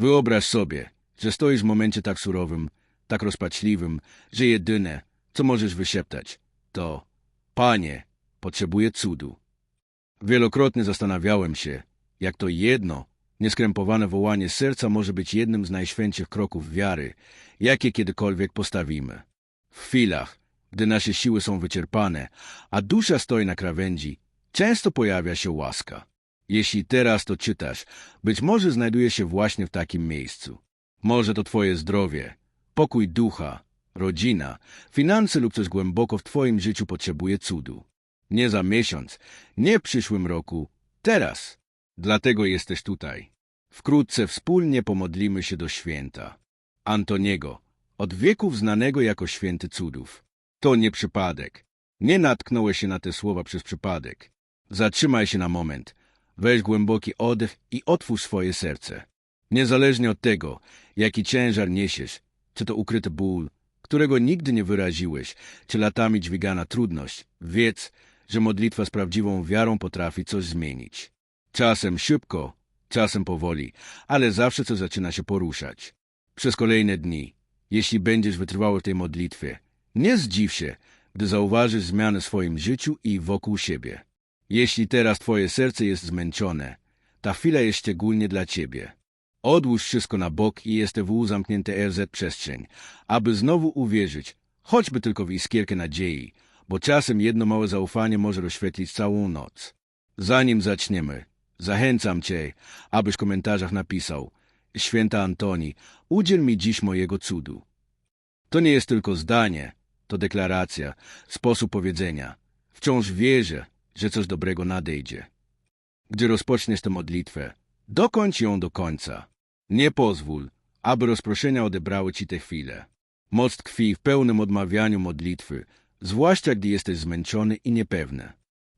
Wyobraź sobie, że stoisz w momencie tak surowym, tak rozpaczliwym, że jedyne, co możesz wyszeptać, to Panie, potrzebuję cudu. Wielokrotnie zastanawiałem się, jak to jedno, nieskrępowane wołanie serca może być jednym z najświętszych kroków wiary, jakie kiedykolwiek postawimy. W chwilach, gdy nasze siły są wyczerpane, a dusza stoi na krawędzi, często pojawia się łaska. Jeśli teraz to czytasz, być może znajduje się właśnie w takim miejscu. Może to twoje zdrowie, pokój ducha, rodzina, finanse lub coś głęboko w twoim życiu potrzebuje cudu. Nie za miesiąc, nie w przyszłym roku, teraz. Dlatego jesteś tutaj. Wkrótce wspólnie pomodlimy się do święta. Antoniego, od wieków znanego jako święty cudów. To nie przypadek. Nie natknąłeś się na te słowa przez przypadek. Zatrzymaj się na moment, weź głęboki oddech i otwórz swoje serce. Niezależnie od tego, jaki ciężar niesiesz, czy to ukryty ból, którego nigdy nie wyraziłeś, czy latami dźwigana trudność, wiedz, że modlitwa z prawdziwą wiarą potrafi coś zmienić. Czasem szybko, czasem powoli, ale zawsze coś zaczyna się poruszać. Przez kolejne dni, jeśli będziesz wytrwały w tej modlitwie, nie zdziw się, gdy zauważysz zmiany w swoim życiu i wokół siebie. Jeśli teraz twoje serce jest zmęczone, ta chwila jest szczególnie dla ciebie. Odłóż wszystko na bok i jest w zamknięte RZ przestrzeń, aby znowu uwierzyć, choćby tylko w iskierkę nadziei, bo czasem jedno małe zaufanie może rozświetlić całą noc. Zanim zaczniemy, zachęcam cię, abyś w komentarzach napisał Święta Antoni, udziel mi dziś mojego cudu. To nie jest tylko zdanie, to deklaracja, sposób powiedzenia. Wciąż wierzę, że coś dobrego nadejdzie. Gdy rozpoczniesz tę modlitwę, dokończ ją do końca. Nie pozwól, aby rozproszenia odebrały ci tę chwilę. Moc tkwi w pełnym odmawianiu modlitwy, zwłaszcza gdy jesteś zmęczony i niepewny.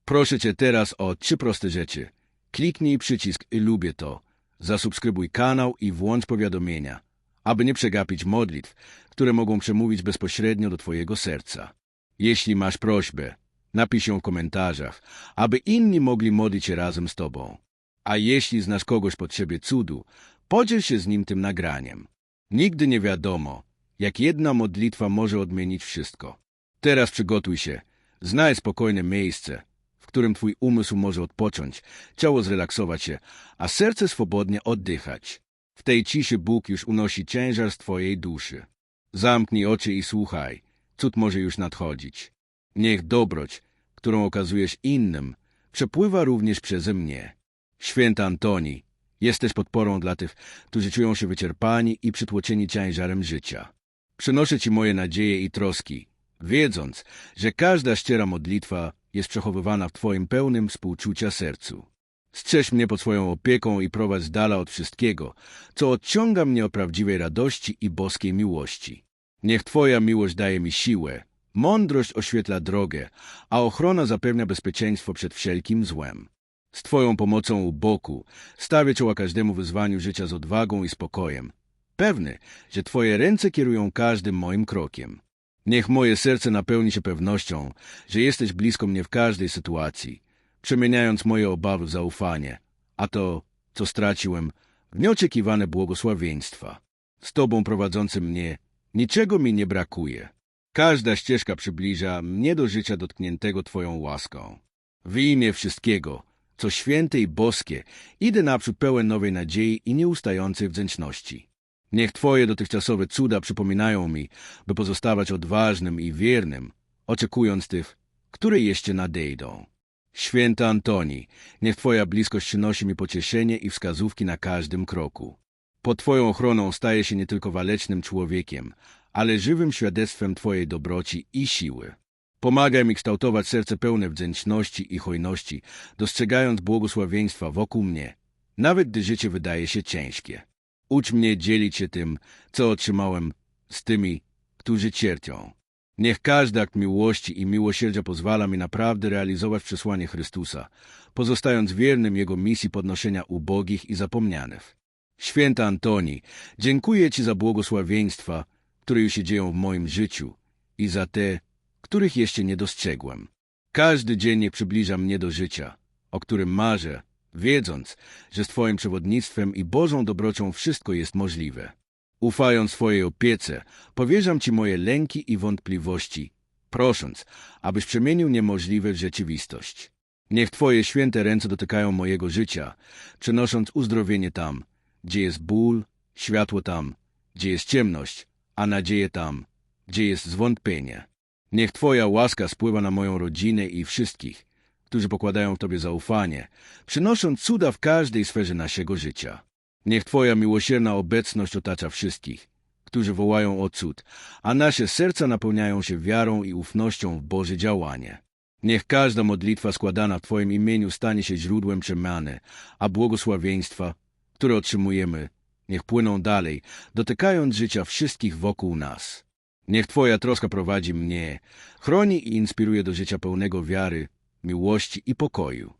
Proszę cię teraz o trzy proste rzeczy. Kliknij przycisk i lubię to. Zasubskrybuj kanał i włącz powiadomienia, aby nie przegapić modlitw, które mogą przemówić bezpośrednio do twojego serca. Jeśli masz prośbę, napisz ją w komentarzach, aby inni mogli modlić się razem z tobą. A jeśli znasz kogoś potrzebie cudu, podziel się z nim tym nagraniem. Nigdy nie wiadomo, jak jedna modlitwa może odmienić wszystko. Teraz przygotuj się, znajdź spokojne miejsce, w którym twój umysł może odpocząć, ciało zrelaksować się, a serce swobodnie oddychać. W tej ciszy Bóg już unosi ciężar z twojej duszy. Zamknij oczy i słuchaj, cud może już nadchodzić. Niech dobroć, którą okazujesz innym, przepływa również przeze mnie. Święta Antoni, jesteś podporą dla tych, którzy czują się wyczerpani i przytłoczeni ciężarem życia. Przynoszę Ci moje nadzieje i troski, wiedząc, że każda szczera modlitwa jest przechowywana w Twoim pełnym współczucia sercu. Strzeż mnie pod swoją opieką i prowadź z dala od wszystkiego, co odciąga mnie od prawdziwej radości i boskiej miłości. Niech Twoja miłość daje mi siłę, mądrość oświetla drogę, a ochrona zapewnia bezpieczeństwo przed wszelkim złem. Z Twoją pomocą u boku stawię czoła każdemu wyzwaniu życia z odwagą i spokojem, pewny, że Twoje ręce kierują każdym moim krokiem. Niech moje serce napełni się pewnością, że jesteś blisko mnie w każdej sytuacji, przemieniając moje obawy w zaufanie, a to, co straciłem, w nieoczekiwane błogosławieństwa. Z Tobą prowadzącym mnie niczego mi nie brakuje. Każda ścieżka przybliża mnie do życia dotkniętego Twoją łaską. W imię wszystkiego, co święte i boskie, idę naprzód pełen nowej nadziei i nieustającej wdzięczności. Niech Twoje dotychczasowe cuda przypominają mi, by pozostawać odważnym i wiernym, oczekując tych, które jeszcze nadejdą. Święta Antoni, niech Twoja bliskość przynosi mi pocieszenie i wskazówki na każdym kroku. Pod Twoją ochroną staję się nie tylko walecznym człowiekiem, ale żywym świadectwem Twojej dobroci i siły. Pomagaj mi kształtować serce pełne wdzięczności i hojności, dostrzegając błogosławieństwa wokół mnie, nawet gdy życie wydaje się ciężkie. Ucz mnie dzielić się tym, co otrzymałem, z tymi, którzy cierpią. Niech każdy akt miłości i miłosierdzia pozwala mi naprawdę realizować przesłanie Chrystusa, pozostając wiernym Jego misji podnoszenia ubogich i zapomnianych. Święta Antoni, dziękuję Ci za błogosławieństwa, które już się dzieją w moim życiu i za te, których jeszcze nie dostrzegłem. Każdy dzień przybliża mnie do życia, o którym marzę, wiedząc, że z Twoim przewodnictwem i Bożą dobrocią wszystko jest możliwe. Ufając Twojej opiece, powierzam Ci moje lęki i wątpliwości, prosząc, abyś przemienił niemożliwe w rzeczywistość. Niech Twoje święte ręce dotykają mojego życia, przynosząc uzdrowienie tam, gdzie jest ból, światło tam, gdzie jest ciemność, a nadzieję tam, gdzie jest zwątpienie. Niech Twoja łaska spływa na moją rodzinę i wszystkich, którzy pokładają w Tobie zaufanie, przynosząc cuda w każdej sferze naszego życia. Niech Twoja miłosierna obecność otacza wszystkich, którzy wołają o cud, a nasze serca napełniają się wiarą i ufnością w Boże działanie. Niech każda modlitwa składana w Twoim imieniu stanie się źródłem przemiany, a błogosławieństwa, które otrzymujemy, niech płyną dalej, dotykając życia wszystkich wokół nas. Niech Twoja troska prowadzi mnie, chroni i inspiruje do życia pełnego wiary, miłości i pokoju.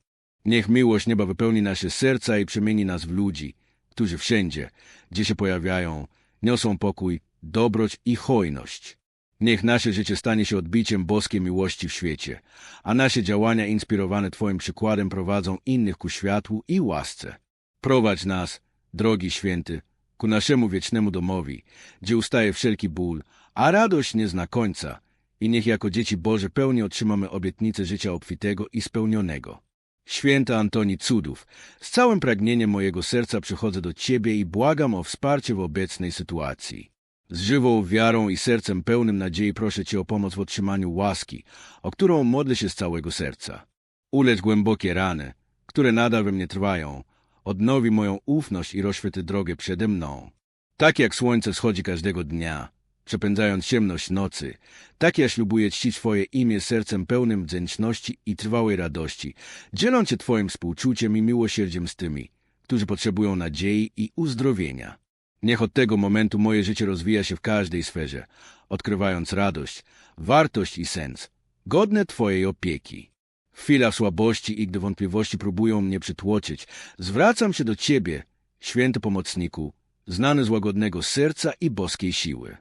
Niech miłość nieba wypełni nasze serca i przemieni nas w ludzi, którzy wszędzie, gdzie się pojawiają, niosą pokój, dobroć i hojność. Niech nasze życie stanie się odbiciem boskiej miłości w świecie, a nasze działania inspirowane Twoim przykładem prowadzą innych ku światłu i łasce. Prowadź nas, drogi święty, ku naszemu wiecznemu domowi, gdzie ustaje wszelki ból, a radość nie zna końca i niech jako dzieci Boże pełni otrzymamy obietnicę życia obfitego i spełnionego. Święta Antoni Cudów, z całym pragnieniem mojego serca przychodzę do Ciebie i błagam o wsparcie w obecnej sytuacji. Z żywą wiarą i sercem pełnym nadziei proszę Cię o pomoc w otrzymaniu łaski, o którą modlę się z całego serca. Ulecz głębokie rany, które nadal we mnie trwają, odnowi moją ufność i rozświetli drogę przede mną. Tak jak słońce wschodzi każdego dnia, przepędzając ciemność nocy, tak ja ślubuję czcić Twoje imię sercem pełnym wdzięczności i trwałej radości, dzieląc się Twoim współczuciem i miłosierdziem z tymi, którzy potrzebują nadziei i uzdrowienia. Niech od tego momentu moje życie rozwija się w każdej sferze, odkrywając radość, wartość i sens, godne Twojej opieki. W chwilach słabości i gdy wątpliwości próbują mnie przytłoczyć, zwracam się do Ciebie, święty pomocniku, znany z łagodnego serca i boskiej siły.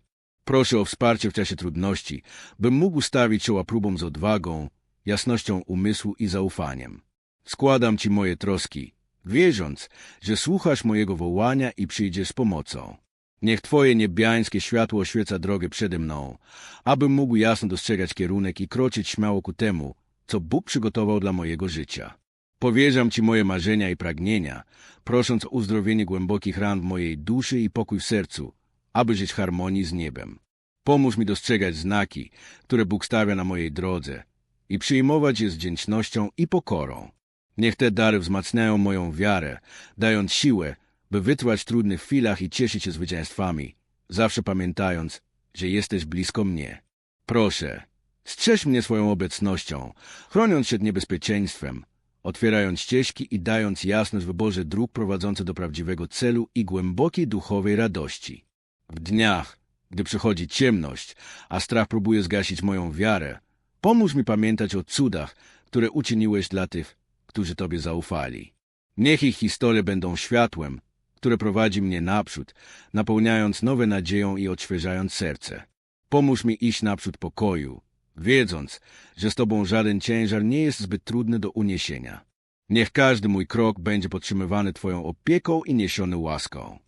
Proszę o wsparcie w czasie trudności, bym mógł stawić czoła próbom z odwagą, jasnością umysłu i zaufaniem. Składam Ci moje troski, wierząc, że słuchasz mojego wołania i przyjdziesz z pomocą. Niech Twoje niebiańskie światło oświeca drogę przede mną, abym mógł jasno dostrzegać kierunek i kroczyć śmiało ku temu, co Bóg przygotował dla mojego życia. Powierzam Ci moje marzenia i pragnienia, prosząc o uzdrowienie głębokich ran w mojej duszy i pokój w sercu, aby żyć w harmonii z niebem. Pomóż mi dostrzegać znaki, które Bóg stawia na mojej drodze i przyjmować je z wdzięcznością i pokorą. Niech te dary wzmacniają moją wiarę, dając siłę, by wytrwać w trudnych chwilach i cieszyć się zwycięstwami, zawsze pamiętając, że jesteś blisko mnie. Proszę, strzeż mnie swoją obecnością, chroniąc przed niebezpieczeństwem, otwierając ścieżki i dając jasność w wyborze dróg prowadzących do prawdziwego celu i głębokiej duchowej radości. W dniach, gdy przychodzi ciemność, a strach próbuje zgasić moją wiarę, pomóż mi pamiętać o cudach, które uczyniłeś dla tych, którzy Tobie zaufali. Niech ich historie będą światłem, które prowadzi mnie naprzód, napełniając nowe nadzieją i odświeżając serce. Pomóż mi iść naprzód pokoju, wiedząc, że z Tobą żaden ciężar nie jest zbyt trudny do uniesienia. Niech każdy mój krok będzie podtrzymywany Twoją opieką i niesiony łaską.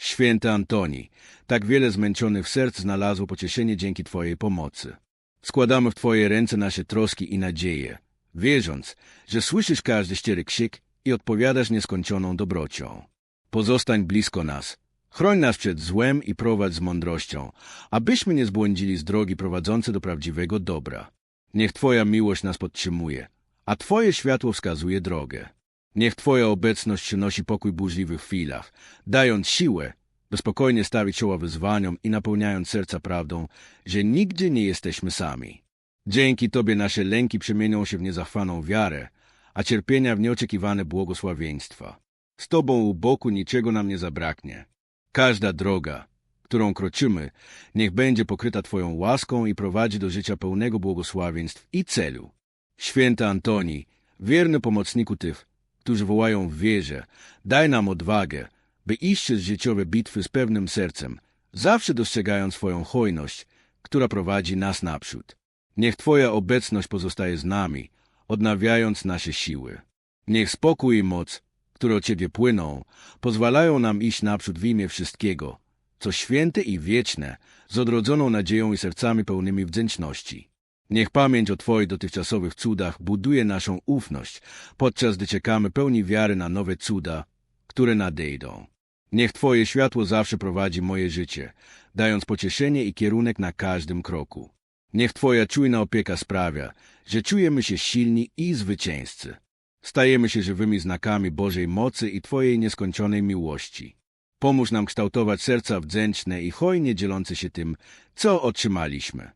Święty Antoni, tak wiele zmęczonych serc znalazło pocieszenie dzięki Twojej pomocy. Składamy w Twoje ręce nasze troski i nadzieje, wierząc, że słyszysz każdy szczery krzyk i odpowiadasz nieskończoną dobrocią. Pozostań blisko nas, chroń nas przed złem i prowadź z mądrością, abyśmy nie zbłądzili z drogi prowadzącej do prawdziwego dobra. Niech Twoja miłość nas podtrzymuje, a Twoje światło wskazuje drogę. Niech Twoja obecność przynosi pokój burzliwych chwilach, dając siłę, by spokojnie stawić czoła wyzwaniom i napełniając serca prawdą, że nigdy nie jesteśmy sami. Dzięki Tobie nasze lęki przemienią się w niezachwaną wiarę, a cierpienia w nieoczekiwane błogosławieństwa. Z Tobą u boku niczego nam nie zabraknie. Każda droga, którą kroczymy, niech będzie pokryta Twoją łaską i prowadzi do życia pełnego błogosławieństw i celu. Święty Antoni, wierny pomocniku tych, którzy wołają w wierze, daj nam odwagę, by iść przez życiowe bitwy z pewnym sercem, zawsze dostrzegając swoją hojność, która prowadzi nas naprzód. Niech Twoja obecność pozostaje z nami, odnawiając nasze siły. Niech spokój i moc które od Ciebie płyną, pozwalają nam iść naprzód w imię wszystkiego, co święte i wieczne, z odrodzoną nadzieją i sercami pełnymi wdzięczności. Niech pamięć o Twoich dotychczasowych cudach buduje naszą ufność, podczas gdy czekamy pełni wiary na nowe cuda, które nadejdą. Niech Twoje światło zawsze prowadzi moje życie, dając pocieszenie i kierunek na każdym kroku. Niech Twoja czujna opieka sprawia, że czujemy się silni i zwycięzcy. Stajemy się żywymi znakami Bożej mocy i Twojej nieskończonej miłości. Pomóż nam kształtować serca wdzięczne i hojnie dzielące się tym, co otrzymaliśmy.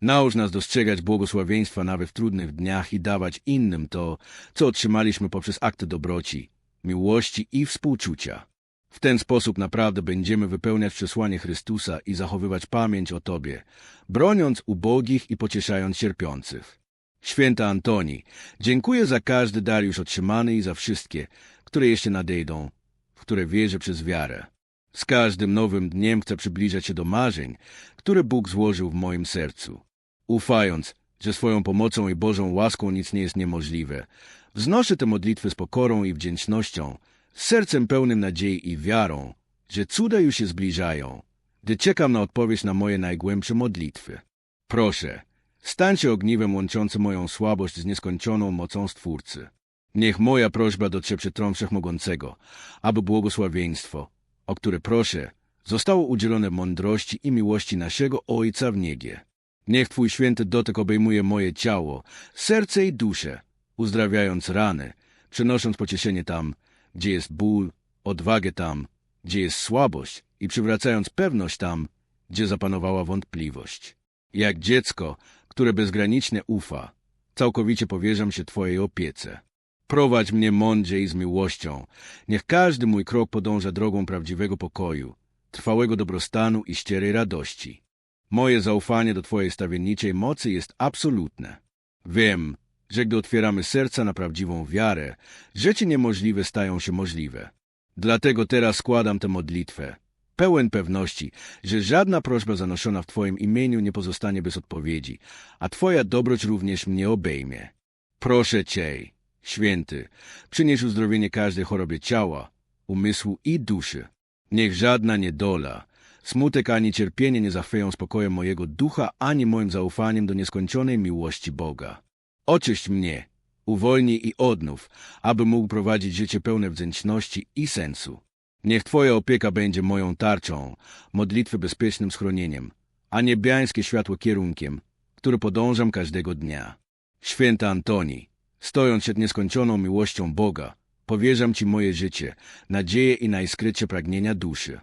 Naucz nas dostrzegać błogosławieństwa nawet w trudnych dniach i dawać innym to, co otrzymaliśmy poprzez akty dobroci, miłości i współczucia. W ten sposób naprawdę będziemy wypełniać przesłanie Chrystusa i zachowywać pamięć o Tobie, broniąc ubogich i pocieszając cierpiących. Święta Antoni, dziękuję za każdy dar już otrzymany i za wszystkie, które jeszcze nadejdą, w które wierzę przez wiarę. Z każdym nowym dniem chcę przybliżać się do marzeń, które Bóg złożył w moim sercu. Ufając, że swoją pomocą i Bożą łaską nic nie jest niemożliwe, wznoszę te modlitwy z pokorą i wdzięcznością, z sercem pełnym nadziei i wiarą, że cuda już się zbliżają, gdy czekam na odpowiedź na moje najgłębsze modlitwy. Proszę, stań się ogniwem łączącym moją słabość z nieskończoną mocą Stwórcy. Niech moja prośba dotrze przed tron Wszechmogącego, aby błogosławieństwo, o które proszę, zostało udzielone mądrości i miłości naszego Ojca w niebie. Niech Twój święty dotyk obejmuje moje ciało, serce i duszę, uzdrawiając rany, przynosząc pocieszenie tam, gdzie jest ból, odwagę tam, gdzie jest słabość i przywracając pewność tam, gdzie zapanowała wątpliwość. Jak dziecko, które bezgranicznie ufa, całkowicie powierzam się Twojej opiece. Prowadź mnie mądrze i z miłością. Niech każdy mój krok podąża drogą prawdziwego pokoju, trwałego dobrostanu i szczerej radości. Moje zaufanie do Twojej stawienniczej mocy jest absolutne. Wiem, że gdy otwieramy serca na prawdziwą wiarę, rzeczy niemożliwe stają się możliwe. Dlatego teraz składam tę modlitwę, pełen pewności, że żadna prośba zanoszona w Twoim imieniu nie pozostanie bez odpowiedzi, a Twoja dobroć również mnie obejmie. Proszę Cię, święty, przynieś uzdrowienie każdej chorobie ciała, umysłu i duszy. Niech żadna niedola, smutek ani cierpienie nie zachwieją spokojem mojego ducha, ani moim zaufaniem do nieskończonej miłości Boga. Oczyść mnie, uwolnij i odnów, aby mógł prowadzić życie pełne wdzięczności i sensu. Niech Twoja opieka będzie moją tarczą, modlitwy bezpiecznym schronieniem, a niebiańskie światło kierunkiem, który podążam każdego dnia. Święta Antoni, stojąc przed nieskończoną miłością Boga, powierzam Ci moje życie, nadzieję i najskrytsze pragnienia duszy.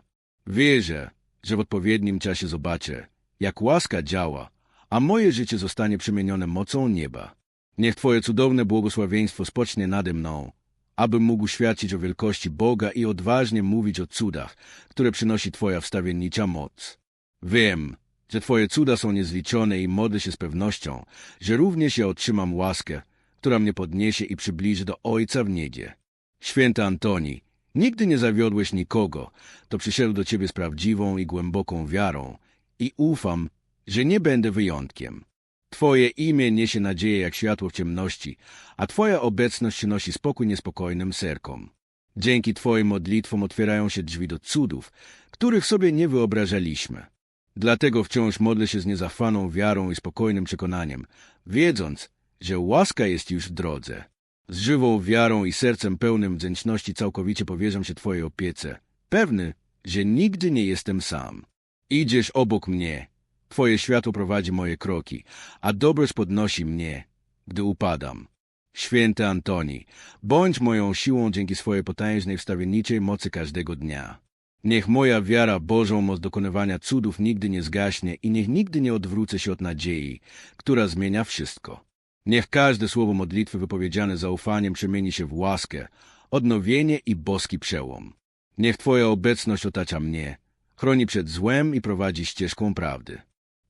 Wierzę, że w odpowiednim czasie zobaczę, jak łaska działa, a moje życie zostanie przemienione mocą nieba. Niech Twoje cudowne błogosławieństwo spocznie nade mną, abym mógł świadczyć o wielkości Boga i odważnie mówić o cudach, które przynosi Twoja wstawiennicza moc. Wiem, że Twoje cuda są niezliczone i modlę się z pewnością, że również ja otrzymam łaskę, która mnie podniesie i przybliży do Ojca w niebie. Święty Antoni, nigdy nie zawiodłeś nikogo, to przyszedł do Ciebie z prawdziwą i głęboką wiarą i ufam, że nie będę wyjątkiem. Twoje imię niesie nadzieję jak światło w ciemności, a Twoja obecność nosi spokój niespokojnym serkom. Dzięki Twoim modlitwom otwierają się drzwi do cudów, których sobie nie wyobrażaliśmy. Dlatego wciąż modlę się z niezachwaną wiarą i spokojnym przekonaniem, wiedząc, że łaska jest już w drodze. Z żywą wiarą i sercem pełnym wdzięczności całkowicie powierzam się Twojej opiece, pewny, że nigdy nie jestem sam. Idziesz obok mnie, Twoje światło prowadzi moje kroki, a dobroć podnosi mnie, gdy upadam. Święty Antoni, bądź moją siłą dzięki swojej potężnej wstawienniczej mocy każdego dnia. Niech moja wiara Bożą moc dokonywania cudów nigdy nie zgaśnie i niech nigdy nie odwrócę się od nadziei, która zmienia wszystko. Niech każde słowo modlitwy wypowiedziane zaufaniem przemieni się w łaskę, odnowienie i boski przełom. Niech Twoja obecność otacza mnie, chroni przed złem i prowadzi ścieżką prawdy.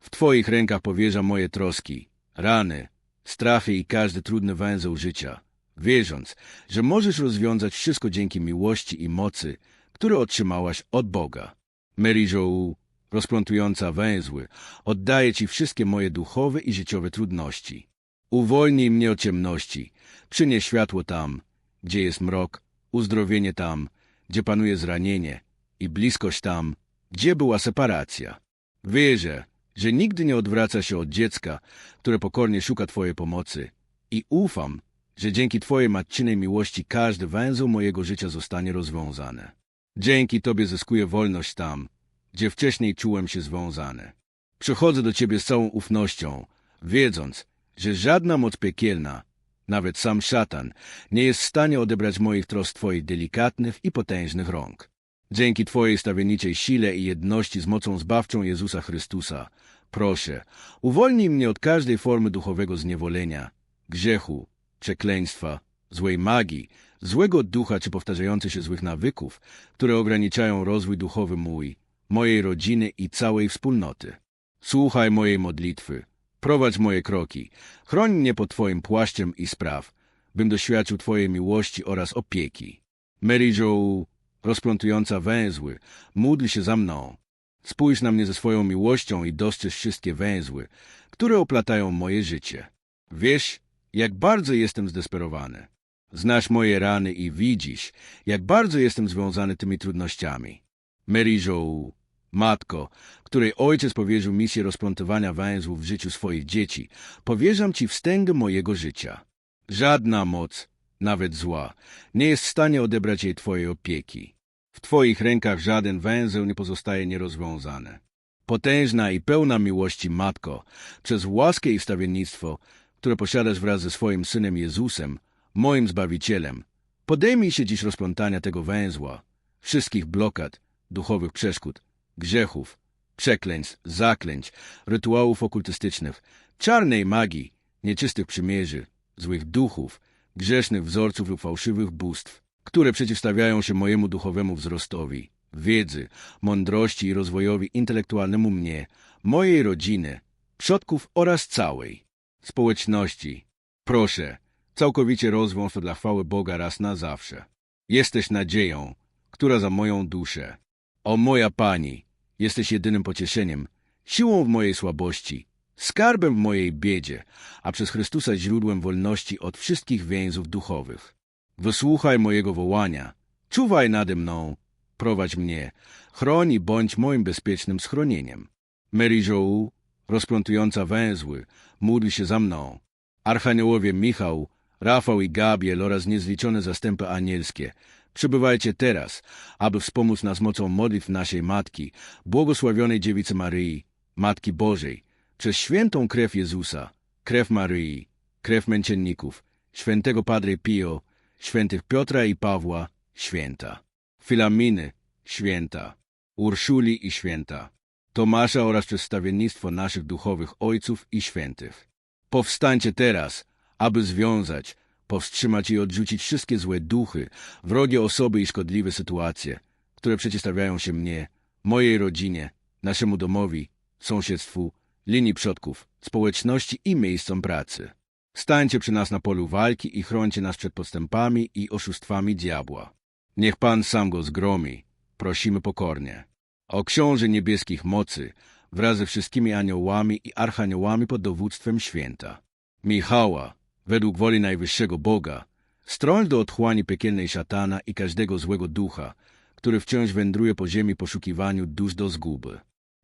W Twoich rękach powierzam moje troski, rany, strachy i każdy trudny węzeł życia, wierząc, że możesz rozwiązać wszystko dzięki miłości i mocy, które otrzymałaś od Boga. Mary Jo, rozplątująca węzły, oddaję Ci wszystkie moje duchowe i życiowe trudności. Uwolnij mnie od ciemności, przynieś światło tam, gdzie jest mrok, uzdrowienie tam, gdzie panuje zranienie i bliskość tam, gdzie była separacja. Wierzę, że nigdy nie odwraca się od dziecka, które pokornie szuka Twojej pomocy i ufam, że dzięki Twojej matczynej miłości każdy węzeł mojego życia zostanie rozwiązany. Dzięki Tobie zyskuję wolność tam, gdzie wcześniej czułem się związany. Przychodzę do Ciebie z całą ufnością, wiedząc, że żadna moc piekielna, nawet sam szatan, nie jest w stanie odebrać moich trosk Twoich delikatnych i potężnych rąk. Dzięki Twojej stawienniczej sile i jedności z mocą zbawczą Jezusa Chrystusa, proszę, uwolnij mnie od każdej formy duchowego zniewolenia, grzechu, przekleństwa, złej magii, złego ducha czy powtarzających się złych nawyków, które ograniczają rozwój duchowy mój, mojej rodziny i całej wspólnoty. Słuchaj mojej modlitwy, prowadź moje kroki, chroń mnie pod Twoim płaszczem i spraw, bym doświadczył Twojej miłości oraz opieki. Mary Jo, rozplątująca węzły, módl się za mną. Spójrz na mnie ze swoją miłością i dostrzeż wszystkie węzły, które oplatają moje życie. Wiesz, jak bardzo jestem zdesperowany. Znasz moje rany i widzisz, jak bardzo jestem związany tymi trudnościami. Mary Jo, matko, której ojciec powierzył misję rozplątywania węzłów w życiu swoich dzieci, powierzam Ci wstęgę mojego życia. Żadna moc, nawet zła, nie jest w stanie odebrać jej Twojej opieki. W Twoich rękach żaden węzeł nie pozostaje nierozwiązany. Potężna i pełna miłości Matko, przez łaskę i wstawiennictwo, które posiadasz wraz ze swoim Synem Jezusem, moim Zbawicielem, podejmij się dziś rozplątania tego węzła, wszystkich blokad, duchowych przeszkód, grzechów, przekleństw, zaklęć, rytuałów okultystycznych, czarnej magii, nieczystych przymierzy, złych duchów, grzesznych wzorców lub fałszywych bóstw, które przeciwstawiają się mojemu duchowemu wzrostowi, wiedzy, mądrości i rozwojowi intelektualnemu mnie, mojej rodziny, przodków oraz całej społeczności. Proszę, całkowicie rozwiąż to dla chwały Boga raz na zawsze. Jesteś nadzieją, która za moją duszę. O moja Pani, jesteś jedynym pocieszeniem, siłą w mojej słabości, skarbem w mojej biedzie, a przez Chrystusa źródłem wolności od wszystkich więzów duchowych. Wysłuchaj mojego wołania, czuwaj nade mną, prowadź mnie, chroń i bądź moim bezpiecznym schronieniem. Mary Jo, rozplątująca węzły, módl się za mną. Archaniołowie Michał, Rafał i Gabriel oraz niezliczone zastępy anielskie, przybywajcie teraz, aby wspomóc nas mocą modlitw naszej Matki, błogosławionej Dziewicy Maryi, Matki Bożej, przez świętą krew Jezusa, krew Maryi, krew męczenników, świętego Padre Pio, świętych Piotra i Pawła, święta, Filaminy, święta, Urszuli i święta, Tomasza oraz przedstawiennictwo naszych duchowych ojców i świętych. Powstańcie teraz, aby związać, powstrzymać i odrzucić wszystkie złe duchy, wrogie osoby i szkodliwe sytuacje, które przeciwstawiają się mnie, mojej rodzinie, naszemu domowi, sąsiedztwu, linii przodków, społeczności i miejscom pracy. Stańcie przy nas na polu walki i chroncie nas przed podstępami i oszustwami diabła. Niech Pan sam go zgromi, prosimy pokornie. O książę niebieskich mocy, wraz ze wszystkimi aniołami i archaniołami pod dowództwem święta. Michała, według woli najwyższego Boga, strąć do otchłani piekielnej szatana i każdego złego ducha, który wciąż wędruje po ziemi poszukiwaniu dusz do zguby.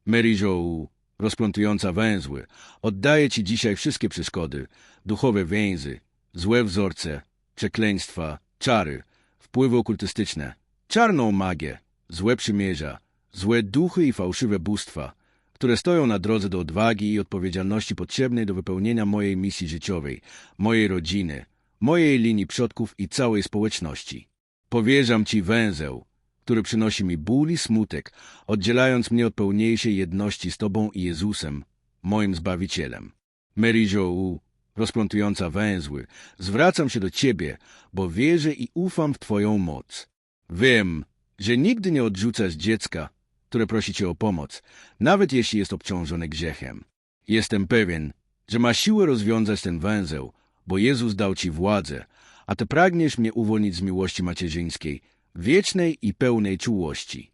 Mary Jo, rozplątująca węzły, oddaję Ci dzisiaj wszystkie przeszkody, duchowe więzy, złe wzorce, przekleństwa, czary, wpływy okultystyczne, czarną magię, złe przymierza, złe duchy i fałszywe bóstwa, które stoją na drodze do odwagi i odpowiedzialności potrzebnej do wypełnienia mojej misji życiowej, mojej rodziny, mojej linii przodków i całej społeczności. Powierzam Ci węzeł, który przynosi mi ból i smutek, oddzielając mnie od pełniejszej jedności z Tobą i Jezusem, moim Zbawicielem. Mary Jo, rozplątująca węzły, zwracam się do Ciebie, bo wierzę i ufam w Twoją moc. Wiem, że nigdy nie odrzucasz dziecka, które prosi Cię o pomoc, nawet jeśli jest obciążone grzechem. Jestem pewien, że ma siłę rozwiązać ten węzeł, bo Jezus dał Ci władzę, a Ty pragniesz mnie uwolnić z miłości macierzyńskiej, wiecznej i pełnej czułości.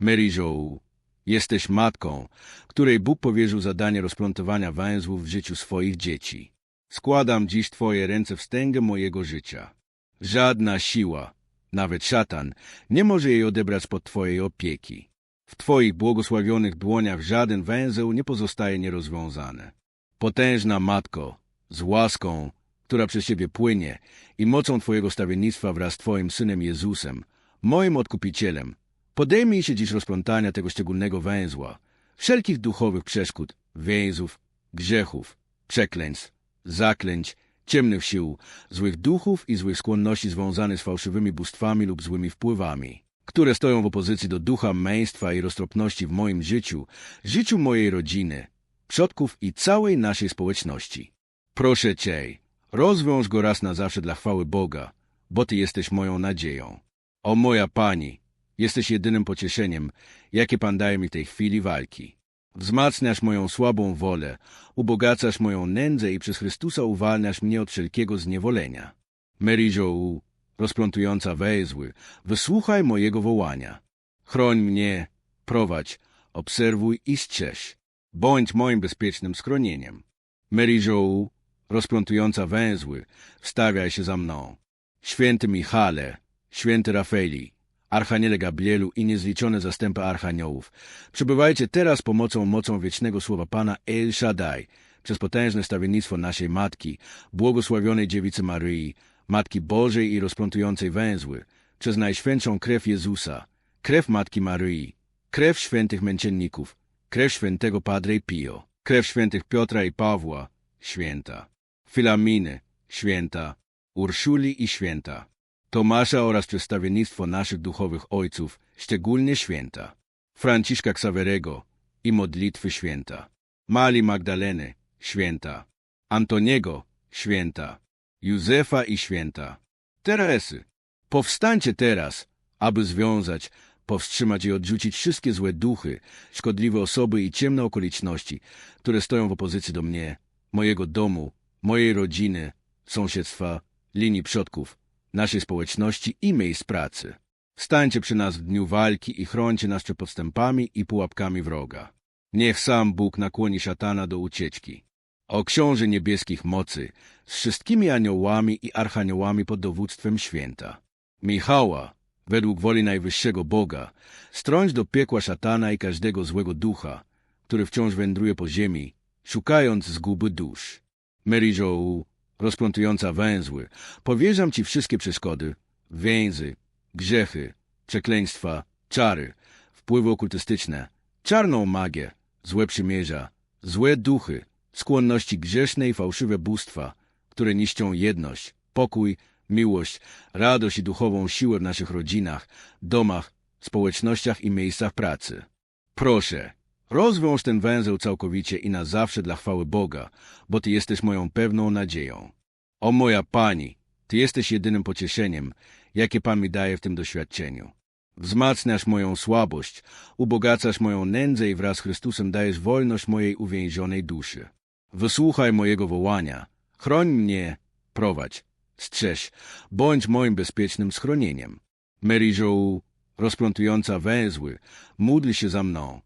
Mary Jo, jesteś matką, której Bóg powierzył zadanie rozplątowania węzłów w życiu swoich dzieci. Składam dziś Twoje ręce wstęgę mojego życia. Żadna siła, nawet szatan, nie może jej odebrać pod Twojej opieki. W Twoich błogosławionych dłoniach żaden węzeł nie pozostaje nierozwiązany. Potężna Matko, z łaską, która przez Ciebie płynie i mocą Twojego stawiennictwa wraz z Twoim Synem Jezusem, moim Odkupicielem, podejmij się dziś rozplątania tego szczególnego węzła, wszelkich duchowych przeszkód, więzów, grzechów, przekleństw, zaklęć, ciemnych sił, złych duchów i złych skłonności związanych z fałszywymi bóstwami lub złymi wpływami, które stoją w opozycji do ducha męstwa i roztropności w moim życiu, życiu mojej rodziny, przodków i całej naszej społeczności. Proszę Cię, rozwiąż go raz na zawsze dla chwały Boga, bo Ty jesteś moją nadzieją. O moja Pani, jesteś jedynym pocieszeniem, jakie Pan daje mi tej chwili walki. Wzmacniasz moją słabą wolę, ubogacasz moją nędzę i przez Chrystusa uwalniasz mnie od wszelkiego zniewolenia. Mary Jo, rozplątująca węzły, wysłuchaj mojego wołania. Chroń mnie, prowadź, obserwuj i strzeż. Bądź moim bezpiecznym schronieniem. Mary Jo, rozplątująca węzły, wstawiaj się za mną. Święty Michale, święty Rafaeli, Archaniele Gabrielu i niezliczone zastępy archaniołów, przybywajcie teraz pomocą mocą wiecznego słowa Pana El Shaddai, przez potężne stawiennictwo naszej Matki, błogosławionej Dziewicy Maryi, Matki Bożej i rozplątującej węzły, przez Najświętszą krew Jezusa, krew Matki Maryi, krew świętych męczenników, krew świętego Padre Pio, krew świętych Piotra i Pawła, święta, Filaminy, święta, Urszuli i święta, Tomasza oraz przedstawiennictwo naszych duchowych ojców, szczególnie święta, Franciszka Ksawerego i modlitwy święta, Mali Magdaleny, święta, Antoniego, święta, Józefa i święta, Teresy. Powstańcie teraz, aby związać, powstrzymać i odrzucić wszystkie złe duchy, szkodliwe osoby i ciemne okoliczności, które stoją w opozycji do mnie, mojego domu, mojej rodziny, sąsiedztwa, linii przodków, naszej społeczności i miejsc pracy. Stańcie przy nas w dniu walki i chrońcie nas przed podstępami i pułapkami wroga. Niech sam Bóg nakłoni szatana do ucieczki. O książę niebieskich mocy, z wszystkimi aniołami i archaniołami pod dowództwem święta. Michała, według woli najwyższego Boga, strąć do piekła szatana i każdego złego ducha, który wciąż wędruje po ziemi, szukając zguby dusz. Mary Jo, rozplątująca węzły, powierzam Ci wszystkie przeszkody, więzy, grzechy, przekleństwa, czary, wpływy okultystyczne, czarną magię, złe przymierza, złe duchy, skłonności grzeszne i fałszywe bóstwa, które niszczą jedność, pokój, miłość, radość i duchową siłę w naszych rodzinach, domach, społecznościach i miejscach pracy. Proszę, rozwiąż ten węzeł całkowicie i na zawsze dla chwały Boga, bo Ty jesteś moją pewną nadzieją. O moja Pani, Ty jesteś jedynym pocieszeniem, jakie Pan mi daje w tym doświadczeniu. Wzmacniasz moją słabość, ubogacasz moją nędzę i wraz z Chrystusem dajesz wolność mojej uwięzionej duszy. Wysłuchaj mojego wołania, chroń mnie, prowadź, strzeż, bądź moim bezpiecznym schronieniem. Mary Jo, rozplątująca węzły, módl się za mną.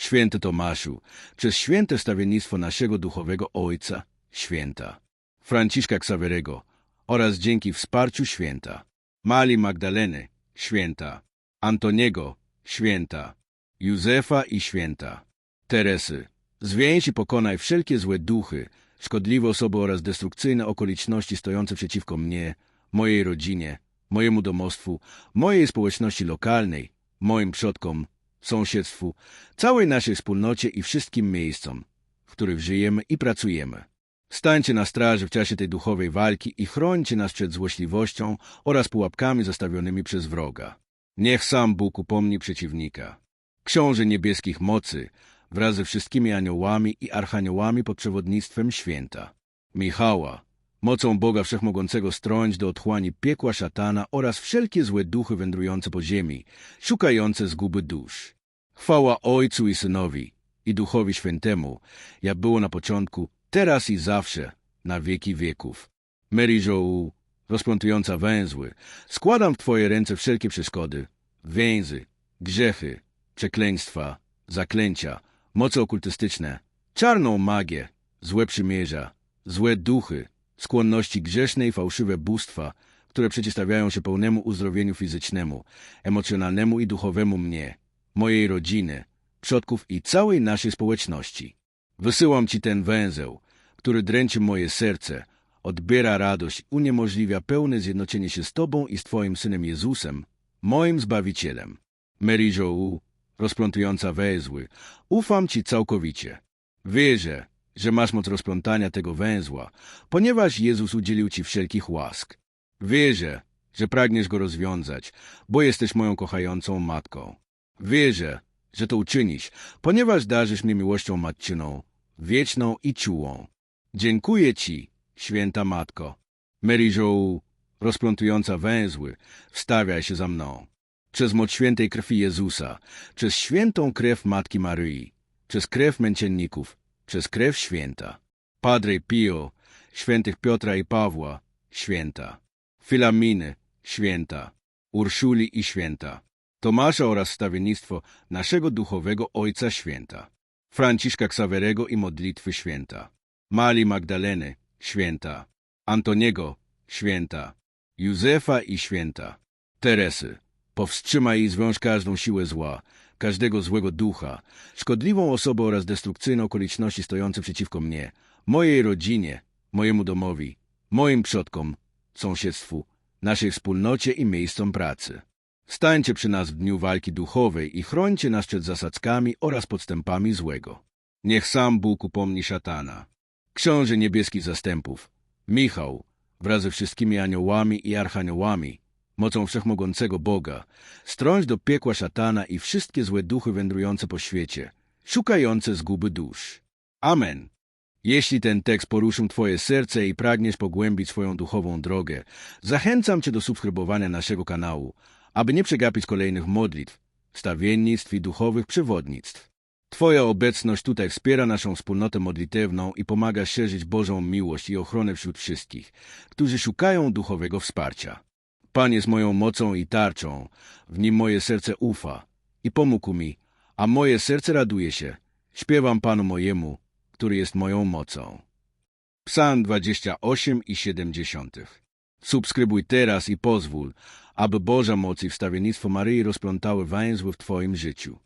Święty Tomaszu, przez święte stawiennictwo naszego duchowego Ojca, święta, Franciszka Ksawerego oraz dzięki wsparciu święta, Mali Magdaleny, święta, Antoniego, święta, Józefa i święta, Teresy, zwięź i pokonaj wszelkie złe duchy, szkodliwe osoby oraz destrukcyjne okoliczności stojące przeciwko mnie, mojej rodzinie, mojemu domostwu, mojej społeczności lokalnej, moim przodkom, sąsiedztwu, całej naszej wspólnocie i wszystkim miejscom, w których żyjemy i pracujemy. Stańcie na straży w czasie tej duchowej walki i chrońcie nas przed złośliwością oraz pułapkami zastawionymi przez wroga. Niech sam Bóg upomni przeciwnika. Książę niebieskich mocy, wraz ze wszystkimi aniołami i archaniołami pod przewodnictwem święta. Michała, mocą Boga Wszechmogącego strąć do otchłani piekła szatana oraz wszelkie złe duchy wędrujące po ziemi, szukające zguby dusz. Chwała Ojcu i Synowi i Duchowi Świętemu, jak było na początku, teraz i zawsze, na wieki wieków. Mary Jo, rozplątująca węzły, składam w Twoje ręce wszelkie przeszkody, więzy, grzechy, przekleństwa, zaklęcia, moce okultystyczne, czarną magię, złe przymierza, złe duchy, skłonności grzeszne i fałszywe bóstwa, które przeciwstawiają się pełnemu uzdrowieniu fizycznemu, emocjonalnemu i duchowemu mnie, mojej rodziny, przodków i całej naszej społeczności. Wysyłam Ci ten węzeł, który dręczy moje serce, odbiera radość, uniemożliwia pełne zjednoczenie się z Tobą i z Twoim Synem Jezusem, moim Zbawicielem. Mary Jo, rozplątująca węzły, ufam Ci całkowicie. Wierzę, że masz moc rozplątania tego węzła, ponieważ Jezus udzielił Ci wszelkich łask. Wierzę, że pragniesz go rozwiązać, bo jesteś moją kochającą matką. Wierzę, że to uczynisz, ponieważ darzysz mnie miłością matczyną, wieczną i czułą. Dziękuję Ci, święta Matko. Mary Jo, rozplątująca węzły, wstawiaj się za mną. Przez moc świętej krwi Jezusa, przez świętą krew Matki Maryi, przez krew męczenników, przez krew święta. Padre Pio, świętych Piotra i Pawła, święta. Filaminy, święta. Urszuli i święta. Tomasza oraz stawiennictwo naszego duchowego Ojca Święta. Franciszka Ksawerego i modlitwy święta. Mali Magdaleny, święta. Antoniego, święta. Józefa i święta. Teresy, powstrzymaj i zwiąż każdą siłę zła, każdego złego ducha, szkodliwą osobę oraz destrukcyjne okoliczności stojące przeciwko mnie, mojej rodzinie, mojemu domowi, moim przodkom, sąsiedztwu, naszej wspólnocie i miejscom pracy. Stańcie przy nas w dniu walki duchowej i chrońcie nas przed zasadzkami oraz podstępami złego. Niech sam Bóg upomni szatana. Książę niebieskich zastępów, Michał, wraz ze wszystkimi aniołami i archaniołami, mocą wszechmogącego Boga, strąć do piekła szatana i wszystkie złe duchy wędrujące po świecie, szukające zguby dusz. Amen. Jeśli ten tekst poruszył Twoje serce i pragniesz pogłębić swoją duchową drogę, zachęcam Cię do subskrybowania naszego kanału, aby nie przegapić kolejnych modlitw, stawiennictw i duchowych przewodnictw. Twoja obecność tutaj wspiera naszą wspólnotę modlitewną i pomaga szerzyć Bożą miłość i ochronę wśród wszystkich, którzy szukają duchowego wsparcia. Pan jest moją mocą i tarczą, w nim moje serce ufa i pomógł mi, a moje serce raduje się. Śpiewam Panu mojemu, który jest moją mocą. Psalm 28 i 70 Subskrybuj teraz i pozwól, aby Boża moc i wstawiennictwo Maryi rozplątały węzły w Twoim życiu.